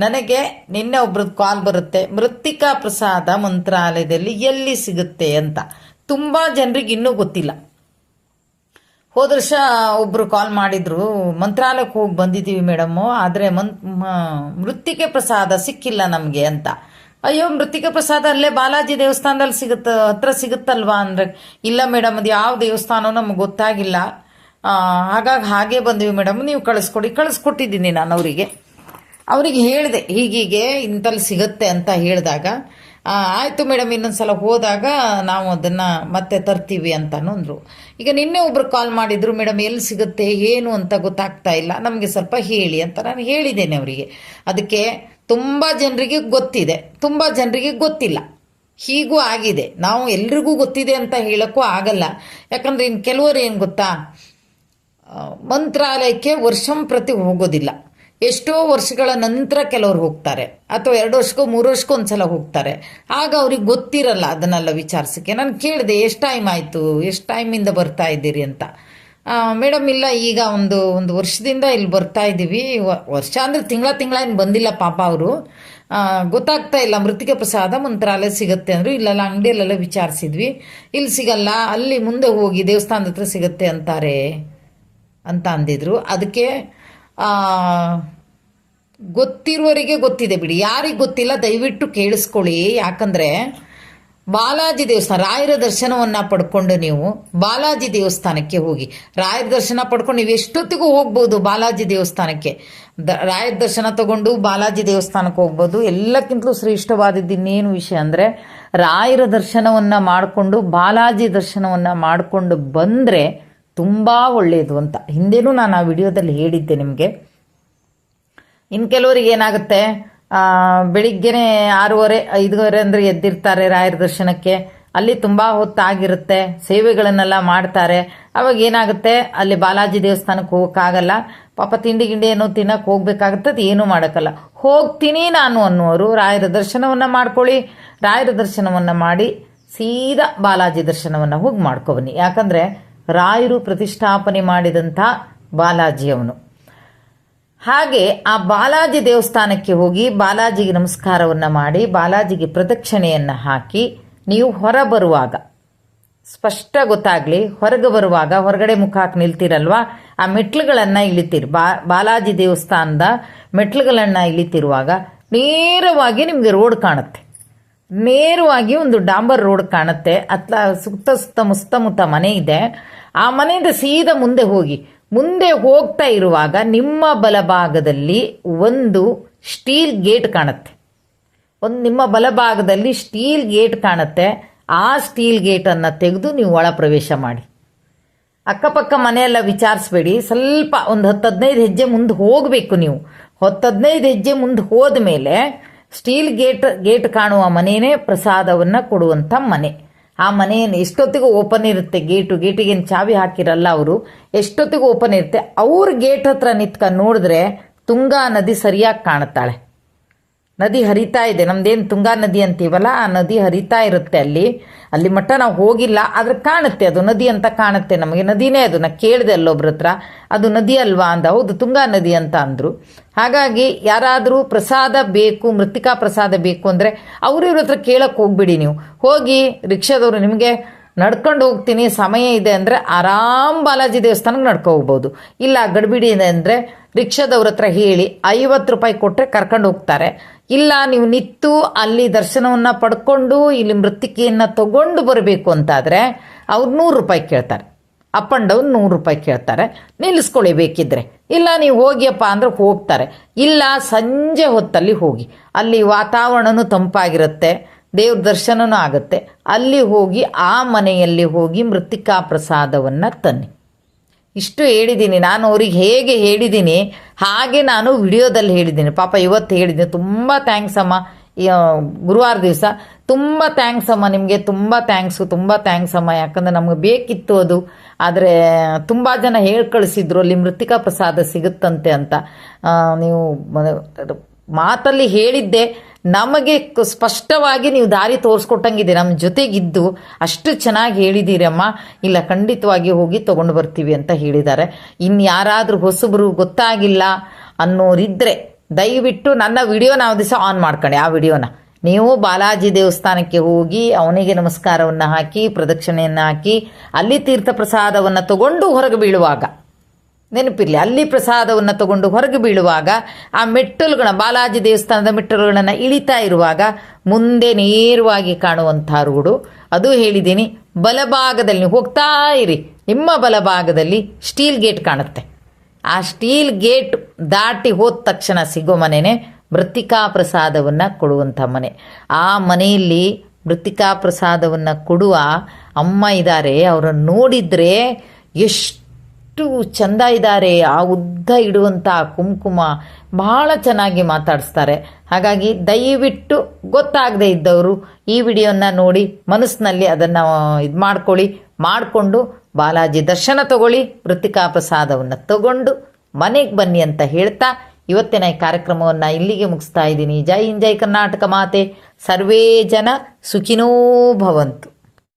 ನನಗೆ ನಿನ್ನೆ ಒಬ್ರದ್ದು ಕಾಲ್ ಬರುತ್ತೆ. ಮೃತ್ತಿಕಾ ಪ್ರಸಾದ ಮಂತ್ರಾಲಯದಲ್ಲಿ ಎಲ್ಲಿ ಸಿಗುತ್ತೆ ಅಂತ. ತುಂಬಾ ಜನರಿಗೆ ಇನ್ನೂ ಗೊತ್ತಿಲ್ಲ. ಹೋದ ವರ್ಷ ಒಬ್ಬರು ಕಾಲ್ ಮಾಡಿದ್ರು. ಮಂತ್ರಾಲಯಕ್ಕೆ ಹೋಗಿ ಬಂದಿದ್ದೀವಿ ಮೇಡಮ್ಮು ಆದರೆ ಮನ್ ಮೃತ್ತಿಕೆ ಪ್ರಸಾದ ಸಿಕ್ಕಿಲ್ಲ ನಮಗೆ ಅಂತ. ಅಯ್ಯೋ, ಮೃತ್ತಿಕ ಪ್ರಸಾದ ಅಲ್ಲೇ ಬಾಲಾಜಿ ದೇವಸ್ಥಾನದಲ್ಲಿ ಸಿಗುತ್ತ, ಹತ್ರ ಸಿಗುತ್ತಲ್ವಾ ಅಂದ್ರೆ. ಇಲ್ಲ ಮೇಡಮ್ ಅದು ಯಾವ ದೇವಸ್ಥಾನ ನಮ್ಗೆ ಗೊತ್ತಾಗಿಲ್ಲ. ಹಾಗಾಗಿ ಹಾಗೆ ಬಂದೀವಿ ಮೇಡಮ್ ನೀವು ಕಳಿಸ್ಕೊಡಿ. ಕಳಿಸ್ಕೊಟ್ಟಿದ್ದೀನಿ ನಾನು ಅವರಿಗೆ. ಅವರಿಗೆ ಹೇಳಿದೆ, ಹೀಗೀಗೆ ಇಂಥಲ್ಲಿ ಸಿಗುತ್ತೆ ಅಂತ ಹೇಳಿದಾಗ ಆಯಿತು ಮೇಡಮ್, ಇನ್ನೊಂದ್ಸಲ ಹೋದಾಗ ನಾವು ಅದನ್ನು ಮತ್ತೆ ತರ್ತೀವಿ ಅಂತ ಅಂದರು. ಈಗ ನಿನ್ನೆ ಒಬ್ಬರು ಕಾಲ್ ಮಾಡಿದ್ರು, ಮೇಡಮ್, ಎಲ್ಲಿ ಸಿಗುತ್ತೆ, ಏನು ಅಂತ ಗೊತ್ತಾಗ್ತಾ ಇಲ್ಲ, ನಮಗೆ ಸ್ವಲ್ಪ ಹೇಳಿ ಅಂತ ನಾನು ಹೇಳಿದ್ದೇನೆ ಅವರಿಗೆ. ಅದಕ್ಕೆ ತುಂಬ ಜನರಿಗೆ ಗೊತ್ತಿದೆ, ತುಂಬ ಜನರಿಗೆ ಗೊತ್ತಿಲ್ಲ. ಹೀಗೂ ಆಗಿದೆ. ನಾವು ಎಲ್ರಿಗೂ ಗೊತ್ತಿದೆ ಅಂತ ಹೇಳೋಕ್ಕೂ ಆಗಲ್ಲ. ಯಾಕಂದ್ರೆ ಇನ್ನು ಕೆಲವರು ಏನು ಗೊತ್ತಾ ಮಂತ್ರಾಲಯಕ್ಕೆ ವರ್ಷಂ ಪ್ರತಿ ಹೋಗೋದಿಲ್ಲ. ಎಷ್ಟೋ ವರ್ಷಗಳ ನಂತರ ಕೆಲವರು ಹೋಗ್ತಾರೆ. ಅಥವಾ ಎರಡು ವರ್ಷಕ್ಕೋ, ಮೂರು ವರ್ಷಕ್ಕೋ ಒಂದ್ಸಲ ಹೋಗ್ತಾರೆ. ಆಗ ಅವ್ರಿಗೆ ಗೊತ್ತಿರಲ್ಲ, ಅದನ್ನೆಲ್ಲ ವಿಚಾರಿಸಕ್ಕೆ. ನಾನು ಕೇಳಿದೆ, ಎಷ್ಟು ಟೈಮ್ ಆಯಿತು? ಎಷ್ಟು ಟೈಮಿಂದ ಬರ್ತಾ ಇದ್ದೀರಿ ಅಂತ. ಮೇಡಮ್, ಇಲ್ಲ, ಈಗ ಒಂದು ಒಂದು ವರ್ಷದಿಂದ ಇಲ್ಲಿ ಬರ್ತಾ ಇದ್ದೀವಿ. ವರ್ಷ ಅಂದರೆ ತಿಂಗಳ ತಿಂಗಳ ಏನು ಬಂದಿಲ್ಲ ಪಾಪ ಅವರು. ಗೊತ್ತಾಗ್ತಾ ಇಲ್ಲ. ಮೃತಿಕೆ ಪ್ರಸಾದ ಮಂತ್ರಾಲಯ ಸಿಗುತ್ತೆ ಅಂದರು, ಇಲ್ಲೆಲ್ಲ ಅಂಗಡಿಯಲ್ಲೆಲ್ಲ ವಿಚಾರಿಸಿದ್ವಿ. ಇಲ್ಲಿ ಸಿಗಲ್ಲ, ಅಲ್ಲಿ ಮುಂದೆ ಹೋಗಿ ದೇವಸ್ಥಾನದ ಹತ್ರ ಸಿಗುತ್ತೆ ಅಂತಾರೆ ಅಂತ ಅಂದಿದ್ರು. ಅದಕ್ಕೆ ಗೊತ್ತಿರುವವರಿಗೆ ಗೊತ್ತಿದೆ ಬಿಡಿ. ಯಾರಿಗೆ ಗೊತ್ತಿಲ್ಲ ದಯವಿಟ್ಟು ಕೇಳಿಸ್ಕೊಳ್ಳಿ. ಯಾಕಂದ್ರೆ ಬಾಲಾಜಿ ದೇವಸ್ಥಾನ, ರಾಯರ ದರ್ಶನವನ್ನ ಪಡ್ಕೊಂಡು ನೀವು ಬಾಲಾಜಿ ದೇವಸ್ಥಾನಕ್ಕೆ ಹೋಗಿ. ರಾಯರ ದರ್ಶನ ಪಡ್ಕೊಂಡು ನೀವು ಎಷ್ಟೊತ್ತಿಗೂ ಹೋಗ್ಬೋದು ಬಾಲಾಜಿ ದೇವಸ್ಥಾನಕ್ಕೆ. ದ, ರಾಯರ ದರ್ಶನ ತಗೊಂಡು ಬಾಲಾಜಿ ದೇವಸ್ಥಾನಕ್ಕೆ ಹೋಗ್ಬೋದು. ಎಲ್ಲಕ್ಕಿಂತಲೂ ಶ್ರೇಷ್ಠವಾದದ್ದು ಇನ್ನೇನು ವಿಷಯ ಅಂದರೆ ರಾಯರ ದರ್ಶನವನ್ನು ಮಾಡಿಕೊಂಡು ಬಾಲಾಜಿ ದರ್ಶನವನ್ನು ಮಾಡಿಕೊಂಡು ಬಂದರೆ ತುಂಬ ಒಳ್ಳೆಯದು ಅಂತ. ಹಿಂದೆನೂ ನಾನು ಆ ವಿಡಿಯೋದಲ್ಲಿ ಹೇಳಿದ್ದೆ ನಿಮಗೆ. ಇನ್ನು ಕೆಲವರಿಗೆ ಏನಾಗುತ್ತೆ ಬೆಳಿಗ್ಗೆನೆ ಆರೂವರೆ, ಐದುವರೆ ಅಂದರೆ ಎದ್ದಿರ್ತಾರೆ ರಾಯರ ದರ್ಶನಕ್ಕೆ. ಅಲ್ಲಿ ತುಂಬ ಹೊತ್ತಾಗಿರುತ್ತೆ, ಸೇವೆಗಳನ್ನೆಲ್ಲ ಮಾಡ್ತಾರೆ. ಅವಾಗ ಏನಾಗುತ್ತೆ, ಅಲ್ಲಿ ಬಾಲಾಜಿ ದೇವಸ್ಥಾನಕ್ಕೆ ಹೋಗೋಕ್ಕಾಗಲ್ಲ. ಪಾಪ ತಿಂಡಿ ಗಿಂಡಿ ಏನೋ ತಿನ್ನಕ್ಕೆ ಹೋಗ್ಬೇಕಾಗುತ್ತೆ, ಅದು ಏನೂ ಮಾಡೋಕ್ಕಲ್ಲ. ಹೋಗ್ತೀನಿ ನಾನು ಅನ್ನುವರು ರಾಯರ ದರ್ಶನವನ್ನು ಮಾಡ್ಕೊಳ್ಳಿ, ರಾಯರ ದರ್ಶನವನ್ನು ಮಾಡಿ, ಸೀದಾ ಬಾಲಾಜಿ ದರ್ಶನವನ್ನು ಹೋಗಿ ಮಾಡ್ಕೊಬನ್ನಿ ಯಾಕಂದರೆ ರಾಯರು ಪ್ರತಿಷ್ಠಾಪನೆ ಮಾಡಿದಂಥ ಬಾಲಾಜಿಯವನು. ಹಾಗೆ ಆ ಬಾಲಾಜಿ ದೇವಸ್ಥಾನಕ್ಕೆ ಹೋಗಿ ಬಾಲಾಜಿಗೆ ನಮಸ್ಕಾರವನ್ನು ಮಾಡಿ ಬಾಲಾಜಿಗೆ ಪ್ರದಕ್ಷಿಣೆಯನ್ನು ಹಾಕಿ ನೀವು ಹೊರ ಬರುವಾಗ, ಸ್ಪಷ್ಟ ಗೊತ್ತಾಗ್ಲಿ, ಹೊರಗೆ ಬರುವಾಗ ಹೊರಗಡೆ ಮುಖ ಹಾಕಿ ನಿಲ್ತಿರಲ್ವಾ? ಆ ಮೆಟ್ಲುಗಳನ್ನು ಇಳಿತೀರಿ. ಬಾ, ಬಾಲಾಜಿ ದೇವಸ್ಥಾನದ ಮೆಟ್ಲುಗಳನ್ನು ಇಳಿತಿರುವಾಗ ನೇರವಾಗಿ ನಿಮಗೆ ರೋಡ್ ಕಾಣುತ್ತೆ. ನೇರವಾಗಿ ಒಂದು ಡಾಂಬರ್ ರೋಡ್ ಕಾಣುತ್ತೆ. ಅತ್ಲ ಸುತ್ತ ಸುತ್ತ ಮುಸ್ತಮುತ್ತ ಮನೆ ಇದೆ. ಆ ಮನೆಯಿಂದ ಸೀದಾ ಮುಂದೆ ಹೋಗಿ. ಮುಂದೆ ಹೋಗ್ತಾ ಇರುವಾಗ ನಿಮ್ಮ ಬಲಭಾಗದಲ್ಲಿ ಒಂದು ಸ್ಟೀಲ್ ಗೇಟ್ ಕಾಣುತ್ತೆ. ಒಂದು ನಿಮ್ಮ ಬಲಭಾಗದಲ್ಲಿ ಸ್ಟೀಲ್ ಗೇಟ್ ಕಾಣುತ್ತೆ. ಆ ಸ್ಟೀಲ್ ಗೇಟನ್ನು ತೆಗೆದು ನೀವು ಒಳ ಪ್ರವೇಶ ಮಾಡಿ. ಅಕ್ಕಪಕ್ಕ ಮನೆಯೆಲ್ಲ ವಿಚಾರಿಸ್ಬೇಡಿ. ಸ್ವಲ್ಪ ಒಂದು ಹತ್ತು ಹದಿನೈದು ಹೆಜ್ಜೆ ಮುಂದೆ ಹೋಗಬೇಕು ನೀವು. ಹತ್ತು ಹದಿನೈದು ಹೆಜ್ಜೆ ಮುಂದೆ ಹೋದ ಮೇಲೆ ಸ್ಟೀಲ್ ಗೇಟ್ ಗೇಟ್ ಕಾಣುವ ಮನೆಯೇ ಪ್ರಸಾದವನ್ನು ಕೊಡುವಂಥ ಮನೆ. ಆ ಮನೆಯನ್ನು ಎಷ್ಟೊತ್ತಿಗೂ ಓಪನ್ ಇರುತ್ತೆ, ಗೇಟು ಗೇಟಿಗೆ ಏನು ಚಾವಿ ಹಾಕಿರಲ್ಲ ಅವರು, ಎಷ್ಟೊತ್ತಿಗೂ ಓಪನ್ ಇರುತ್ತೆ. ಅವ್ರ ಗೇಟ್ ಹತ್ರ ನಿಂತ್ಕೊಂಡು ನೋಡಿದ್ರೆ ತುಂಗಾ ನದಿ ಸರಿಯಾಗಿ ಕಾಣುತ್ತಾಳೆ. ನದಿ ಹರಿತಾ ಇದೆ. ನಮ್ದೇನು ತುಂಗಾ ನದಿ ಅಂತೀವಲ್ಲ, ಆ ನದಿ ಹರಿತಾ ಇರುತ್ತೆ ಅಲ್ಲಿ. ಅಲ್ಲಿ ಮಟ್ಟ ನಾವು ಹೋಗಿಲ್ಲ, ಆದ್ರೆ ಕಾಣುತ್ತೆ ಅದು. ನದಿ ಅಂತ ಕಾಣುತ್ತೆ ನಮಗೆ. ನದಿನೇ ಅದು. ನಾ ಕೇಳಿದೆ ಅಲ್ಲೊಬ್ರ ಹತ್ರ, ಅದು ನದಿ ಅಲ್ವಾ ಅಂದ. ಹೌದು, ತುಂಗಾ ನದಿ ಅಂತ ಅಂದರು. ಹಾಗಾಗಿ ಯಾರಾದರೂ ಪ್ರಸಾದ ಬೇಕು, ಮೃತ್ತಿಕಾ ಪ್ರಸಾದ ಬೇಕು ಅಂದರೆ ಅವ್ರ ಇವ್ರ ಹತ್ರ ಕೇಳಕ್ಕೆ ಹೋಗ್ಬಿಡಿ ನೀವು. ಹೋಗಿ ರಿಕ್ಷಾದವರು ನಿಮಗೆ ನಡ್ಕೊಂಡು ಹೋಗ್ತೀನಿ, ಸಮಯ ಇದೆ ಅಂದರೆ ಆರಾಮ್ ಬಾಲಾಜಿ ದೇವಸ್ಥಾನಕ್ಕೆ ನಡ್ಕೊ ಹೋಗ್ಬೋದು. ಇಲ್ಲ ಗಡ್ಬಿಡಿ ಇದೆ ಅಂದರೆ ರಿಕ್ಷಾದವ್ರ ಹತ್ರ ಹೇಳಿ ಐವತ್ತು ರೂಪಾಯಿ ಕೊಟ್ಟರೆ ಕರ್ಕೊಂಡು ಹೋಗ್ತಾರೆ. ಇಲ್ಲ, ನೀವು ನಿತ್ತು ಅಲ್ಲಿ ದರ್ಶನವನ್ನು ಪಡ್ಕೊಂಡು ಇಲ್ಲಿ ಮೃತ್ತಿಕೆಯನ್ನು ತಗೊಂಡು ಬರಬೇಕು ಅಂತಾದರೆ ಅವ್ರು ನೂರು ರೂಪಾಯಿ ಕೇಳ್ತಾರೆ. ಅಪ್ ಆ್ಯಂಡ್ ಡೌನ್ ನೂರು ರೂಪಾಯಿ ಕೇಳ್ತಾರೆ. ನಿಲ್ಲಿಸ್ಕೊಳ್ಳಿ ಬೇಕಿದ್ರೆ ಇಲ್ಲ, ನೀವು ಹೋಗಿಯಪ್ಪ ಅಂದ್ರೆ ಹೋಗ್ತಾರೆ. ಇಲ್ಲ, ಸಂಜೆ ಹೊತ್ತಲ್ಲಿ ಹೋಗಿ. ಅಲ್ಲಿ ವಾತಾವರಣನೂ ತಂಪಾಗಿರುತ್ತೆ, ದೇವ್ರ ದರ್ಶನನೂ ಆಗುತ್ತೆ. ಅಲ್ಲಿ ಹೋಗಿ ಆ ಮನೆಯಲ್ಲಿ ಹೋಗಿ ಮೃತ್ತಿಕಾ ಪ್ರಸಾದವನ್ನು ತನ್ನಿ. ಇಷ್ಟು ಹೇಳಿದ್ದೀನಿ, ನಾನು ಅವ್ರಿಗೆ ಹೇಗೆ ಹೇಳಿದ್ದೀನಿ, ಹಾಗೆ ನಾನು ವಿಡಿಯೋದಲ್ಲಿ ಹೇಳಿದ್ದೀನಿ. ಪಾಪ ಇವತ್ತು ಹೇಳಿದ್ದೀನಿ. ತುಂಬ ಥ್ಯಾಂಕ್ಸ್ ಅಮ್ಮ. ಗುರುವಾರ ದಿವಸ ತುಂಬ ಥ್ಯಾಂಕ್ಸ್ ಅಮ್ಮ ನಿಮಗೆ, ತುಂಬ ಥ್ಯಾಂಕ್ಸು ತುಂಬ ಥ್ಯಾಂಕ್ಸ್ ಅಮ್ಮ. ಯಾಕಂದರೆ ನಮಗೆ ಬೇಕಿತ್ತು ಅದು. ಆದರೆ ತುಂಬ ಜನ ಹೇಳ್ಕಳಿಸಿದ್ರು, ಅಲ್ಲಿ ಮೃತಿಕಾ ಪ್ರಸಾದ ಸಿಗುತ್ತಂತೆ ಅಂತ. ನೀವು ಮಾತಲ್ಲಿ ಹೇಳಿದ್ದೆ. ನಮಗೆ ಸ್ಪಷ್ಟವಾಗಿ ನೀವು ದಾರಿ ತೋರಿಸ್ಕೊಟ್ಟಂಗಿದೆ, ನಮ್ಮ ಜೊತೆಗಿದ್ದು ಅಷ್ಟು ಚೆನ್ನಾಗಿ ಹೇಳಿದ್ದೀರಮ್ಮ. ಇಲ್ಲ, ಖಂಡಿತವಾಗಿ ಹೋಗಿ ತಗೊಂಡು ಬರ್ತೀವಿ ಅಂತ ಹೇಳಿದ್ದಾರೆ. ಇನ್ನು ಯಾರಾದರೂ ಹೊಸಬರು ಗೊತ್ತಾಗಿಲ್ಲ ಅನ್ನೋರಿದ್ರೆ ದಯವಿಟ್ಟು ನನ್ನ ವಿಡಿಯೋ ನಾವು ದಿವಸ ಆನ್ ಮಾಡ್ಕೊಂಡೆ ಆ ವಿಡಿಯೋನ. ನೀವು ಬಾಲಾಜಿ ದೇವಸ್ಥಾನಕ್ಕೆ ಹೋಗಿ ಅವನಿಗೆ ನಮಸ್ಕಾರವನ್ನು ಹಾಕಿ, ಪ್ರದಕ್ಷಿಣೆಯನ್ನು ಹಾಕಿ, ಅಲ್ಲಿ ತೀರ್ಥ ಪ್ರಸಾದವನ್ನು ತಗೊಂಡು ಹೊರಗೆ ಬೀಳುವಾಗ ನೆನಪಿರಲಿ, ಅಲ್ಲಿ ಪ್ರಸಾದವನ್ನು ತಗೊಂಡು ಹೊರಗೆ ಬೀಳುವಾಗ, ಆ ಮೆಟ್ಟಲುಗಳ ಬಾಲಾಜಿ ದೇವಸ್ಥಾನದ ಮೆಟ್ಟಲುಗಳನ್ನು ಇಳಿತಾ ಇರುವಾಗ ಮುಂದೆ ನೇರವಾಗಿ ಕಾಣುವಂಥ ರೋಡು. ಅದು ಹೇಳಿದ್ದೀನಿ, ಬಲಭಾಗದಲ್ಲಿ ಹೋಗ್ತಾ ಇರಿ. ನಿಮ್ಮ ಬಲಭಾಗದಲ್ಲಿ ಸ್ಟೀಲ್ ಗೇಟ್ ಕಾಣುತ್ತೆ. ಆ ಸ್ಟೀಲ್ ಗೇಟ್ ದಾಟಿ ಹೋದ ತಕ್ಷಣ ಸಿಗೋ ಮನೆಯೇ ಮೃತ್ತಿಕಾ ಪ್ರಸಾದವನ್ನು ಕೊಡುವಂಥ ಮನೆ. ಆ ಮನೆಯಲ್ಲಿ ಮೃತ್ತಿಕಾ ಪ್ರಸಾದವನ್ನು ಕೊಡುವ ಅಮ್ಮ ಇದ್ದಾರೆ ಅವರನ್ನು ನೋಡಿದರೆ ಎಷ್ಟು ಚಂದ ಇದ್ದಾರೆ ಆ ಉದ್ದ ಇಡುವಂಥ ಕುಂಕುಮ ಬಹಳ ಚೆನ್ನಾಗಿ ಮಾತಾಡಿಸ್ತಾರೆ. ಹಾಗಾಗಿ ದಯವಿಟ್ಟು ಗೊತ್ತಾಗದೆ ಇದ್ದವರು ಈ ವಿಡಿಯೋನ ನೋಡಿ, ಮನಸ್ಸಿನಲ್ಲಿ ಅದನ್ನು ಇದು ಮಾಡ್ಕೊಳ್ಳಿ. ಮಾಡಿಕೊಂಡು ಬಾಲಾಜಿ ದರ್ಶನ ತಗೊಳ್ಳಿ ಮೃತ್ತಿಕಾ ಪ್ರಸಾದವನ್ನು ತಗೊಂಡು ಮನೆಗೆ ಬನ್ನಿ ಅಂತ ಹೇಳ್ತಾ ಇವತ್ತಿನ ಈ ಕಾರ್ಯಕ್ರಮವನ್ನು ಇಲ್ಲಿಗೆ ಮುಗಿಸ್ತಾ ಇದ್ದೀನಿ. ಜೈ ಹಿಂದ್, ಜೈ ಕರ್ನಾಟಕ ಮಾತೆ. ಸರ್ವೇ ಜನ ಸುಖಿನೋ ಭವಂತು.